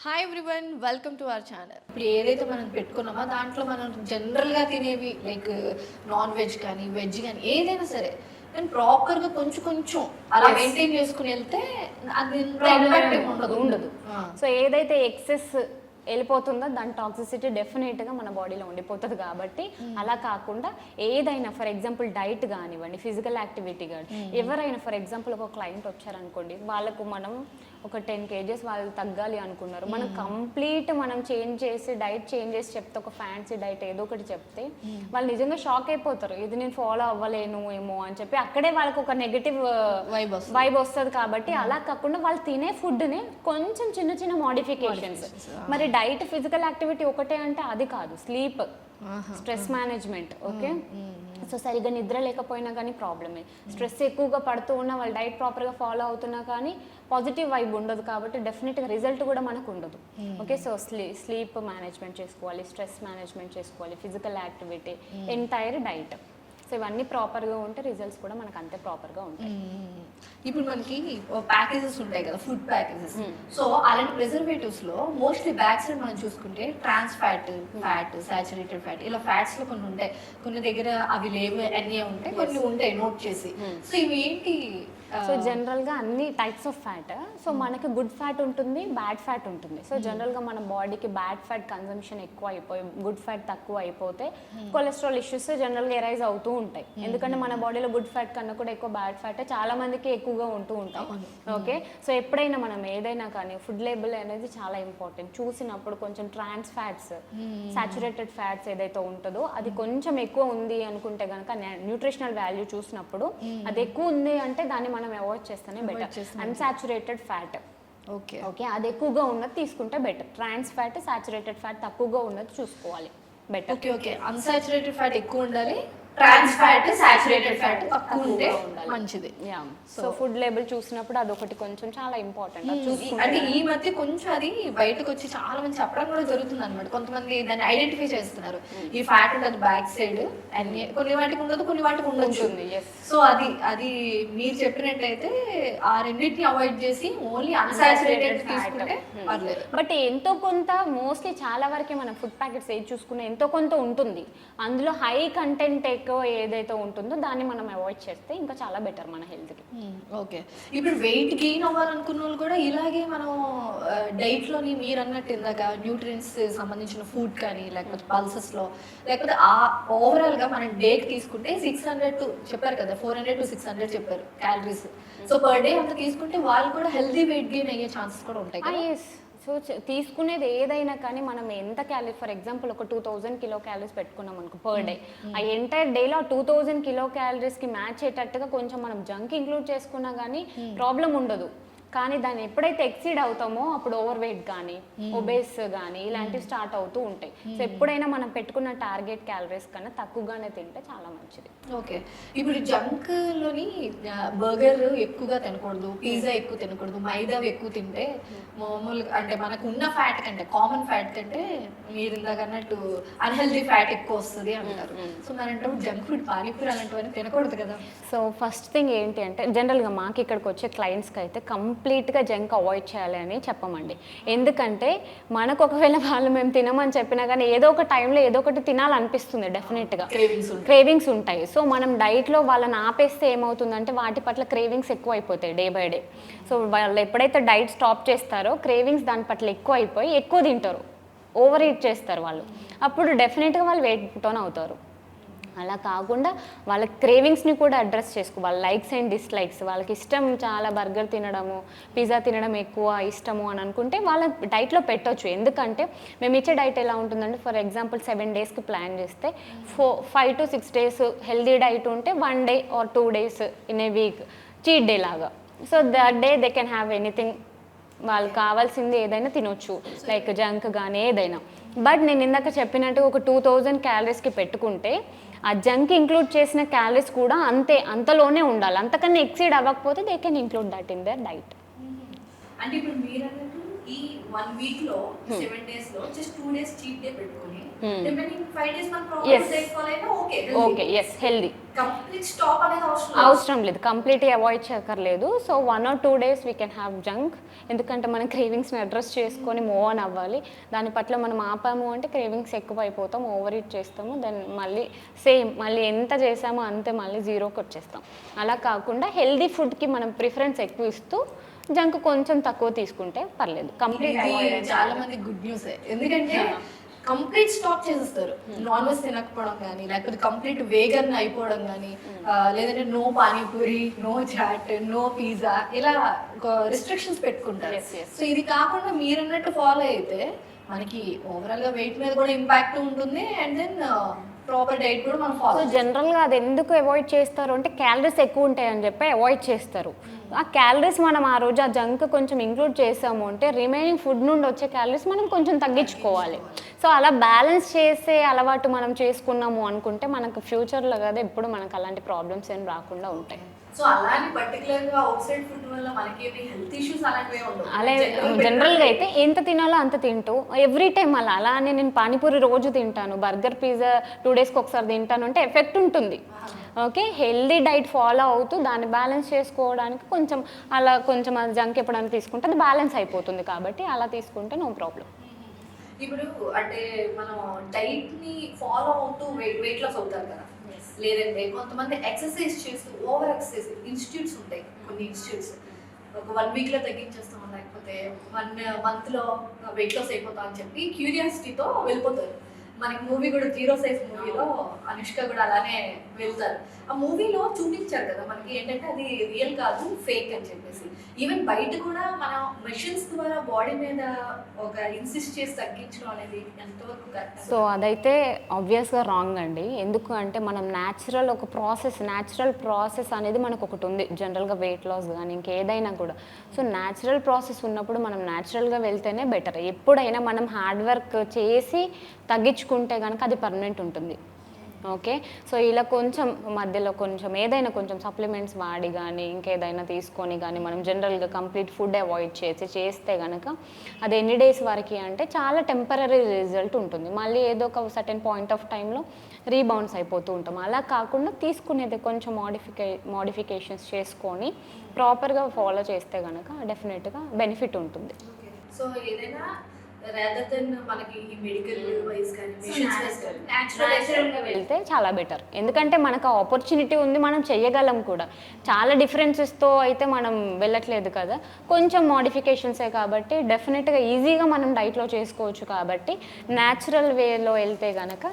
Hi everyone welcome to our channel ఇప్పుడు ఏదైతే మనం పెట్టుకున్నామో దాంట్లో మనం జనరల్గా తినేవి లైక్ నాన్ వెజ్ కానీ వెజ్ కానీ ఏదైనా సరే కానీ ప్రాపర్గా కొంచెం కొంచెం అలా మెయింటైన్ చేసుకుని వెళ్తే అది ఉండదు ఉండదు. సో ఏదైతే ఎక్సెస్ వెళ్ళిపోతుందో దాని టాక్సిసిటీ డెఫినెట్గా మన బాడీలో ఉండిపోతుంది కాబట్టి అలా కాకుండా ఏదైనా ఫర్ ఎగ్జాంపుల్ డైట్ కానివ్వండి ఫిజికల్ యాక్టివిటీ కానీ ఎవరైనా ఫర్ ఎగ్జాంపుల్ ఒక క్లయింట్ వచ్చారనుకోండి వాళ్ళకు మనం ఒక టెన్ కేజెస్ వాళ్ళు తగ్గాలి అనుకున్నారు. మనం కంప్లీట్ మనం చేంజ్ చేసి డైట్ చేంజ్ చేసి చెప్తే ఒక ఫ్యాన్సీ డైట్ ఏదో ఒకటి చెప్తే వాళ్ళు నిజంగా షాక్ అయిపోతారు. ఇది నేను ఫాలో అవ్వలేను ఏమో అని చెప్పి అక్కడే వాళ్ళకి ఒక నెగిటివ్ వైబ్ వస్తుంది. వైబ్ వస్తుంది కాబట్టి అలా కాకుండా వాళ్ళు తినే ఫుడ్ని కొంచెం చిన్న చిన్న మోడిఫికేషన్స్. మరి డైట్ ఫిజికల్ యాక్టివిటీ ఒకటే అంటే అది కాదు. Sleep. Stress management okay? So సరిగ్గా నిద్ర లేకపోయినా కానీ ప్రాబ్లమే. స్ట్రెస్ ఎక్కువగా పడుతూ ఉన్నా వాళ్ళు డైట్ ప్రాపర్గా ఫాలో అవుతున్నా కానీ పాజిటివ్ వైబ్ ఉండదు కాబట్టి డెఫినెట్గా రిజల్ట్ కూడా మనకు ఉండదు. Okay? So sleep sleep management చేసుకోవాలి స్ట్రెస్ మేనేజ్మెంట్ చేసుకోవాలి physical activity entire diet. So ఇవన్నీ ప్రాపర్గా ఉంటే రిజల్ట్స్ కూడా మనకు అంతే ప్రాపర్గా ఉంటాయి. ఇప్పుడు మనకి ప్యాకేజెస్ ఉంటాయి కదా ఫుడ్ ప్యాకేజెస్ సో అలాంటి ప్రిజర్వేటివ్స్లో మోస్ట్లీ బ్యాక్ సైడ్ మనం చూసుకుంటే trans fat fat saturated fat ఇలా ఫ్యాట్స్లో కొన్ని ఉంటాయి. కొన్ని దగ్గర అవి లేవు అన్నీ ఉంటాయి. కొన్ని ఉంటాయి నోట్ చేసి. సో ఇవి ఏంటి సో జనరల్గా అన్ని టైప్స్ ఆఫ్ ఫ్యాట్ సో మనకి గుడ్ ఫ్యాట్ ఉంటుంది బ్యాడ్ ఫ్యాట్ ఉంటుంది. సో జనరల్గా మన బాడీకి బ్యాడ్ ఫ్యాట్ కన్సంప్షన్ ఎక్కువ అయిపోయి గుడ్ ఫ్యాట్ తక్కువ అయిపోతే కొలెస్ట్రాల్ ఇష్యూస్ జనరల్గా ఎరైజ్ అవుతూ ఉంటాయి. ఎందుకంటే మన బాడీలో గుడ్ ఫ్యాట్ కన్నా కూడా ఎక్కువ బ్యాడ్ ఫ్యాట్ చాలా మందికి ఎక్కువగా ఉంటూ ఉంటాయి. ఓకే సో ఎప్పుడైనా మనం ఏదైనా కానీ ఫుడ్ లేబుల్ అనేది చాలా ఇంపార్టెంట్ చూసినప్పుడు కొంచెం ట్రాన్స్ ఫ్యాట్స్ సాచురేటెడ్ ఫ్యాట్స్ ఏదైతే ఉంటుందో అది కొంచెం ఎక్కువ ఉంది అనుకుంటే కనుక న్యూట్రిషనల్ వాల్యూ చూసినప్పుడు అది ఎక్కువ ఉంది అంటే దాన్ని మనం అవాయిడ్ చేస్తేనే better unsaturated fat okay okay అది ఎక్కువగా ఉన్నది తీసుకుంటే better trans fat saturated fat తక్కువగా ఉన్నది చూసుకోవాలి. Better okay okay unsaturated fat ఎక్కువ ఉండాలి ట్రాన్స్ ఫ్యాట్ సాచురేటెడ్ ఫ్యాట్ తక్కువ ఉంటే. మంచిది. యా సో ఫుడ్ లేబుల్ చూసినప్పుడు అదొకటి కొంచెం చాలా ఇంపార్టెంట్ అది చూసుకుంటే అంటే ఈ మధ్య కొంచెం అది బయటకు వచ్చి చాలా మంది చెప్పడం కూడా జరుగుతుంది అనమాట కొంతమంది దాన్ని ఐడెంటిఫై చేస్తున్నారు. ఈ ఫ్యాట్ ఉంటుంది బ్యాక్ సైడ్ అన్ని కొన్ని వాటికి ఉండదు కొన్ని వాటికి ఉండొచ్చు. సో అది అది మీరు చెప్పినట్టయితే ఆ రెండింటిని అవాయిడ్ చేసి ఓన్లీ అన్సాచురేటెడ్ తీసుకుంటే పర్లేదు. బట్ ఎంతో కొంత మోస్ట్లీ చాలా వరకే మనం ఫుడ్ ప్యాకెట్స్ ఏది చూసుకున్నా ఎంతో కొంత ఉంటుంది. అందులో హై కంటెంట్ ఎక్కువ ఏదైతే ఉంటుందో దాన్ని మనం అవాయిడ్ చేస్తే ఇంకా చాలా బెటర్ మన హెల్త్కి. ఓకే. ఇప్పుడు వెయిట్ గెయిన్ అవ్వాలనుకున్న వాళ్ళు కూడా ఇలాగే మనం డైట్లోని మీరు అన్నట్టు ఇందాక న్యూట్రియన్స్ సంబంధించిన ఫుడ్ కానీ లేకపోతే పల్సెస్లో లేకపోతే ఆ ఓవరాల్గా మనం డేట్ తీసుకుంటే సిక్స్ హండ్రెడ్ టు చెప్పారు కదా four hundred to six hundred చెప్పారు క్యాలరీస్ సో పర్ డే అంత తీసుకుంటే వాళ్ళు కూడా హెల్తీ వెయిట్ గెయిన్ అయ్యే ఛాన్సెస్ కూడా ఉంటాయి ఎస్ సో తీసుకునేది ఏదైనా కానీ మనం ఎంత క్యాలరీ ఫర్ ఎగ్జాంపుల్ ఒక టూ థౌజండ్ కిలో క్యాలరీస్ పెట్టుకున్నాం అనుకో పర్ డే ఆ ఎంటైర్ డేలో టూ థౌజండ్ కిలో క్యాలరీస్కి మ్యాచ్ అయ్యేటట్టుగా కొంచెం మనం జంక్ ఇంక్లూడ్ చేసుకున్నా కానీ ప్రాబ్లం ఉండదు. కానీ దాన్ని ఎప్పుడైతే ఎక్సీడ్ అవుతామో అప్పుడు ఓవర్ వెయిట్ కానీ ఒబేస్ కానీ ఇలాంటివి స్టార్ట్ అవుతూ ఉంటాయి. సో ఎప్పుడైనా మనం పెట్టుకున్న టార్గెట్ క్యాలరీస్ కన్నా తక్కువగానే తింటే చాలా మంచిది. ఓకే. ఇప్పుడు జంక్లోని బర్గర్ ఎక్కువగా తినకూడదు పిజ్జా ఎక్కువ తినకూడదు మైదా ఎక్కువ తింటే మామూలుగా అంటే మనకు ఉన్న ఫ్యాట్ కంటే కామన్ ఫ్యాట్ కంటే మీరు ఇందాక అన్నట్టు అన్హెల్దీ ఫ్యాట్ ఎక్కువ వస్తుంది అంటారు. సో మరి అంటే జంక్ ఫుడ్ పానీపూరి అలాంటివన్నీ తినకూడదు కదా? సో ఫస్ట్ థింగ్ ఏంటి అంటే జనరల్గా మాకు ఇక్కడికి వచ్చే క్లయింట్స్కి అయితే కంప్లీట్గా జంక్ అవాయిడ్ చేయాలి అని చెప్పమండి. ఎందుకంటే మనకు ఒకవేళ వాళ్ళు మేము తినమని చెప్పినా కానీ ఏదో ఒక టైంలో ఏదో ఒకటి తినాలనిపిస్తుంది డెఫినెట్గా. క్రేవింగ్స్ ఉంటాయి. సో మనం డైట్లో వాళ్ళని ఆపేస్తే ఏమవుతుందంటే వాటి పట్ల క్రేవింగ్స్ ఎక్కువ అయిపోతాయి డే బై డే. సో వాళ్ళు ఎప్పుడైతే డైట్ స్టాప్ చేస్తారో క్రేవింగ్స్ దాని పట్ల ఎక్కువ అయిపోయి ఎక్కువ తింటారు. ఓవర్ ఈట్ చేస్తారు వాళ్ళు. అప్పుడు డెఫినెట్గా వాళ్ళు వెయిట్ పుటోన్ అవుతారు. అలా కాకుండా వాళ్ళ క్రేవింగ్స్ని కూడా అడ్రస్ చేసుకో వాళ్ళ లైక్స్ అండ్ డిస్లైక్స్. వాళ్ళకి ఇష్టం చాలా బర్గర్ తినడము పిజ్జా తినడం ఎక్కువ ఇష్టము అని అనుకుంటే వాళ్ళ డైట్లో పెట్టొచ్చు. ఎందుకంటే మేము ఇచ్చే డైట్ ఎలా ఉంటుందంటే ఫర్ ఎగ్జాంపుల్ సెవెన్ డేస్కి ప్లాన్ చేస్తే four five to six days healthy diet ఉంటే one day or two days in a week cheat day లాగా. So that day they can have anything. వాళ్ళకి కావాల్సింది ఏదైనా తినొచ్చు లైక్ జంక్ కానీ ఏదైనా. బట్ నేను ఇందాక చెప్పినట్టు ఒక టూ థౌజండ్ క్యాలరీస్కి పెట్టుకుంటే ఆ జంక్ ఇంక్లూడ్ చేసిన క్యాలరీస్ కూడా అంతే అంతలోనే ఉండాలి. అంతకన్నా ఎక్సీడ్ అవ్వకపోతే they can include that in their diet అంటే ఇప్పుడు మీరు ఈ వన్ వీక్లో Hmm. సెవెన్ డేస్లో just two days cheat day పెట్టుకొని Hmm. రిమైనింగ్ ఫైవ్ డేస్ మనం. Proper okay okay yes healthy complete stop అనేది అవసరం లేదు. అవసరం లేదు కంప్లీట్గా అవాయిడ్ చేయక్కర్లేదు so one or two days we can have junk ఎందుకంటే మనం క్రేవింగ్స్ని అడ్రస్ చేసుకొని మూవ్ ఆన్ అవ్వాలి దాని పట్ల మనం ఆపాము అంటే క్రేవింగ్స్ ఎక్కువ అయిపోతాం ఓవర్ ఈట్ చేస్తాము దెన్ మళ్ళీ సేమ్ మళ్ళీ ఎంత చేసామో అంతే మళ్ళీ జీరోకి వచ్చేస్తాం అలా కాకుండా హెల్దీ ఫుడ్కి మనం ప్రిఫరెన్స్ ఎక్కువ ఇస్తూ జంక్ కొంచెం తక్కువ తీసుకుంటే పర్లేదు. కంప్లీట్ చాలా మంది గుడ్ న్యూస్ ఎందుకంటే కంప్లీట్ స్టాప్ చేసేస్తారు. నాన్ వెజ్ తినకపోవడం కానీ లేకపోతే కంప్లీట్ వేగన్ అయిపోవడం కానీ లేదంటే no panipuri no chaat no pizza ఇలా రిస్ట్రిక్షన్స్ పెట్టుకుంటారు. సో ఇది కాకుండా మీరు అన్నట్టు ఫాలో అయితే మనకి ఓవరాల్గా వెయిట్ మీద కూడా ఇంపాక్ట్ ఉంటుంది అండ్ దెన్ ప్రాపర్ డైట్ కూడా మనం ఫాలో జనరల్గా అది ఎందుకు అవాయిడ్ చేస్తారు అంటే క్యాలరీస్ ఎక్కువ ఉంటాయని చెప్పి అవాయిడ్ చేస్తారు. ఆ క్యాలరీస్ మనం ఆ రోజు ఆ జంక్ కొంచెం ఇంక్లూడ్ చేసాము అంటే రిమైనింగ్ ఫుడ్ నుండి వచ్చే క్యాలరీస్ మనం కొంచెం తగ్గించుకోవాలి. సో అలా బ్యాలెన్స్ చేసే అలవాటు మనం చేసుకున్నాము అనుకుంటే మనకు ఫ్యూచర్లో కదా ఎప్పుడు మనకు అలాంటి ప్రాబ్లమ్స్ ఏం రాకుండా ఉంటాయి. సో అలానే పర్టికులర్గా అవుట్ సైడ్ ఫుడ్ వల్ల మనకి హెల్త్ ఇష్యూస్ అలాంటివి ఉండవు. అలా జనరల్గా అయితే ఎంత తినాలో అంత తింటూ ఎవ్రీ టైం అలా అలానే నేను పానీపూరి రోజు తింటాను బర్గర్ పిజ్జా టూ డేస్కి ఒకసారి తింటాను అంటే ఎఫెక్ట్ ఉంటుంది. ఓకే హెల్దీ డైట్ ఫాలో అవుతూ దాన్ని బ్యాలెన్స్ చేసుకోవడానికి కొంచెం అలా కొంచెం అది జంక్ ఎప్పుడైనా తీసుకుంటే అది బ్యాలెన్స్ అయిపోతుంది కాబట్టి అలా తీసుకుంటే నో ప్రాబ్లం. ఇప్పుడు అంటే మనం డైట్ని ఫాలో అవుతూ వెయిట్ వెయిట్ లాస్ అవుతారు కదా. లేదంటే కొంతమంది ఎక్సర్సైజ్ చేస్తూ ఓవర్ ఎక్సర్సైజ్ ఇన్స్టిట్యూట్స్ ఉంటాయి కొన్ని ఇన్స్టిట్యూట్స్. ఒక వన్ వీక్లో తగ్గించేస్తాం లేకపోతే వన్ మంత్లో వెయిట్ లాస్ అయిపోతాం అని చెప్పి క్యూరియాసిటీతో వెళ్ళిపోతారు. మనకి మూవీ కూడా జీరో సైజ్ మూవీలో అనుష్క కూడా అలానే వెళ్తారు. ఆ మూవీలో చూపించారు కదా మనకి ఏంటంటే అది రియల్ కాదు ఫేక్ అని చెప్పేసి. ఈవెన్ బయట కూడా మన మెషిన్స్ ద్వారా బాడీ మీద ఒక ఇన్సిస్ట్ చేసి తగ్గించడం అనేది ఎంతవరకు కరెక్ట్ సో అదైతే ఆబ్వియస్గా రాంగ్ అండి. ఎందుకు అంటే మనం న్యాచురల్ ఒక ప్రాసెస్ న్యాచురల్ ప్రాసెస్ అనేది మనకు ఒకటి ఉంది. జనరల్గా వెయిట్ లాస్ కానీ ఇంకేదైనా కూడా. సో న్యాచురల్ ప్రాసెస్ ఉన్నప్పుడు మనం న్యాచురల్గా వెళ్తేనే బెటర్ ఎప్పుడైనా మనం హార్డ్ వర్క్ చేసి తగ్గించుకుంటే కనుక అది పర్మనెంట్ ఉంటుంది. ఓకే? సో ఇలా కొంచెం మధ్యలో కొంచెం ఏదైనా కొంచెం సప్లిమెంట్స్ వాడి కానీ ఇంకేదైనా తీసుకొని కానీ మనం జనరల్గా కంప్లీట్ ఫుడ్ అవాయిడ్ చేసి చేస్తే కనుక అది ఎన్ని డేస్ వరకు అంటే చాలా టెంపరీ రిజల్ట్ ఉంటుంది. మళ్ళీ ఏదో ఒక సర్టెన్ పాయింట్ ఆఫ్ టైంలో రీబౌన్స్ అయిపోతూ ఉంటాం. అలా కాకుండా తీసుకునేది కొంచెం మోడిఫికే మోడిఫికేషన్స్ చేసుకొని ప్రాపర్గా ఫాలో చేస్తే కనుక డెఫినెట్గా బెనిఫిట్ ఉంటుంది. సో ఏదైనా రాదర్ దెన్ మనకి మెడికల్ కానీ న్యాచురల్ వెళ్తే చాలా బెటర్ ఎందుకంటే మనకు ఆపర్చునిటీ ఉంది మనం చెయ్యగలం కూడా. చాలా డిఫరెన్సెస్తో అయితే మనం వెళ్ళట్లేదు కదా. కొంచెం మోడిఫికేషన్సే కాబట్టి డెఫినెట్గా ఈజీగా మనం డైట్లో చేసుకోవచ్చు కాబట్టి న్యాచురల్ వేలో వెళ్తే కనుక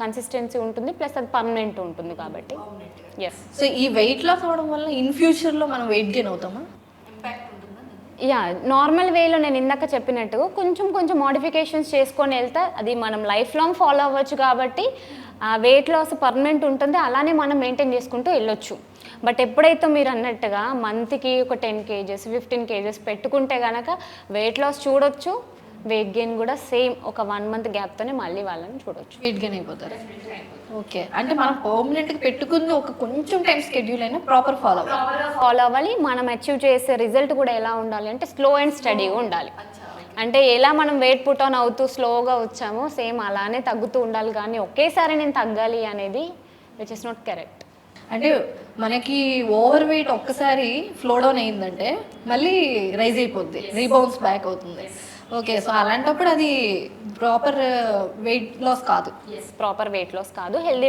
కన్సిస్టెన్సీ ఉంటుంది ప్లస్ అది పర్మనెంట్ ఉంటుంది కాబట్టి. ఎస్ సో ఈ వెయిట్ లాస్ అవడం వల్ల ఇన్ ఫ్యూచర్లో మనం వెయిట్ గెయిన్ అవుతామా? యా నార్మల్ వేలో నేను ఇందాక చెప్పినట్టు కొంచెం కొంచెం మోడిఫికేషన్స్ చేసుకొని వెళ్తే అది మనం లైఫ్ లాంగ్ ఫాలో అవ్వచ్చు కాబట్టి ఆ వెయిట్ లాస్ పర్మనెంట్ ఉంటుంది. అలానే మనం మెయింటైన్ చేసుకుంటూ వెళ్ళొచ్చు. బట్ ఎప్పుడైతే మీరు అన్నట్టుగా మంత్కి ఒక టెన్ కేజెస్ ఫిఫ్టీన్ కేజెస్ పెట్టుకుంటే కనుక వెయిట్ లాస్ చూడొచ్చు. వెయిట్ గెయిన్ కూడా సేమ్ ఒక వన్ మంత్ గ్యాప్తోనే మళ్ళీ వాళ్ళని చూడొచ్చు. వెయిట్ గెయిన్ అయిపోతారు. ఓకే అంటే మనం పర్మనెంట్గా పెట్టుకుంది ఒక కొంచెం టైం స్కెడ్యూల్ అయినా ప్రాపర్ ఫాలో అవ్వాలి ఫాలో అవ్వాలి. మనం అచీవ్ చేసే రిజల్ట్ కూడా ఎలా ఉండాలి అంటే స్లో అండ్ స్టడీగా ఉండాలి. అంటే ఎలా మనం వెయిట్ పుట్ ఆన్ అవుతూ స్లోగా వచ్చామో సేమ్ అలానే తగ్గుతూ ఉండాలి. కానీ ఒకేసారి నేను తగ్గాలి అనేది విచ్ ఇస్ నాట్ కరెక్ట్ అంటే మనకి ఓవర్ వెయిట్ ఒక్కసారి ఫ్లో డౌన్ అయిందంటే మళ్ళీ రైజ్ అయిపోద్ది. రీబౌన్స్ బ్యాక్ అవుతుంది. ఓకే సో అలాంటప్పుడు అది ప్రాపర్ వెయిట్ లాస్ కాదు. ప్రాపర్ వెయిట్ లాస్ కాదు. హెల్దీ